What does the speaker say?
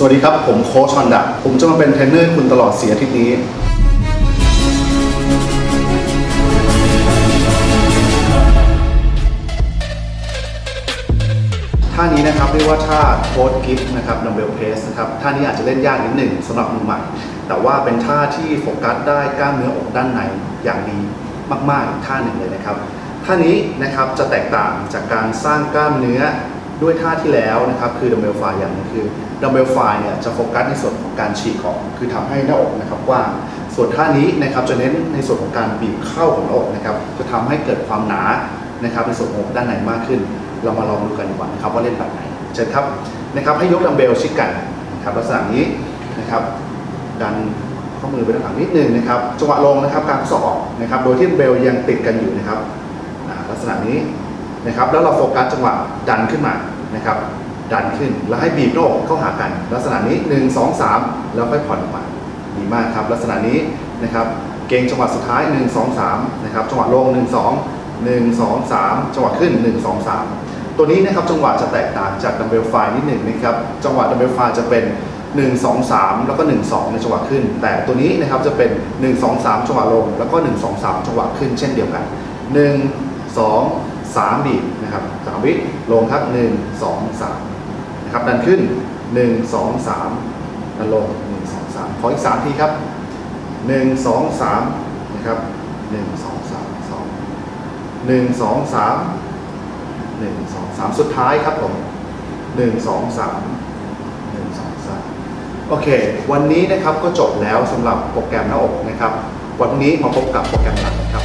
สวัสดีครับ ผมโค้ชฮอนดะผมจะมาเป็นเทรนเนอร์คุณตลอดเสียอาทิตย์นี้ ท่านี้นะครับเรียกว่าท่าโค้ดกิฟต์นะครับดัมเบลเพสนะครับ ท่านี้อาจจะเล่นยากนิดหนึ่งสำหรับมือใหม่ แต่ว่าเป็นท่าที่โฟกัสได้กล้ามเนื้ออกด้านในอย่างดีมากๆท่าหนึ่งเลยนะครับ ท่านี้นะครับจะแตกต่างจากการสร้างกล้ามเนื้อ ด้วยท่าที่แล้วนะครับคือดัมเบลไฟอย่างนึงคือดัมเบลไฟเนี่ยจะโฟกัสในส่วนของการฉีกของ คือทำให้หน้าอกนะครับกว้างส่วนท่านี้นะครับจะเน้นในส่วนของการบีบเข้าของหน้าอกนะครับจะทำให้เกิดความหนานะครับในส่วนของด้านในมากขึ้น เรามาลองดูกันดีกว่านะครับว่าเล่นแบบไหนเชิญครับนะครับให้ยกดัมเบลชิดกันนะครับลักษณะนี้นะครับดันข้อมือไปด้านหลังนิดนึงนะครับจังหวะลงนะครับกางข้อศอกออกนะครับ โดยที่ดัมเบลยังติดกันอยู่นะครับลักษณะนี้ นะครับแล้วเราโฟกัสจังหวะดันขึ้นมานะครับดันขึ้นแล้วให้บีบหน้กเข้าหากัน ลักษณะนี้ 1 2 3 แล้วค่อยผ่อนออกมาดีมากครับ ลักษณะนี้นะครับเก่งจังหวะสุดท้าย 1 2 3นะครับจังหวะลง 1 2 1 2 3 จังหวะขึ้น 1 2 3 ตัวนี้นะครับจังหวะจะแตกต่างจากดัมเบลไฟนิดหนึ่งนะครับจังหวะดัมเบลไฟจะเป็น 1 2 3 แล้วก็ 1 2 ในจังหวะขึ้น แต่ตัวนี้นะครับจะเป็น 1 2 3 จังหวะลง แล้วก็ 1 2 3 จังหวะขึ้นเช่นเดียวกัน 1 2 3บีบนะครับ3วิลงครับ 1 2 3นะครับดันขึ้น 1 2 3ดันลง 1 2 3 ขออีก 3 ทีครับ 1 2 3นะครับ1 2 3 2 1 2 3หนึ่งสองสามสุดท้ายครับผมหนึ่งสองสามหนึ่งสองสามโอเค วันนี้นะครับก็จบแล้วสำหรับโปรแกรมหน้าอกนะครับ วันนี้มาพบกับโปรแกรมหลักนะครับ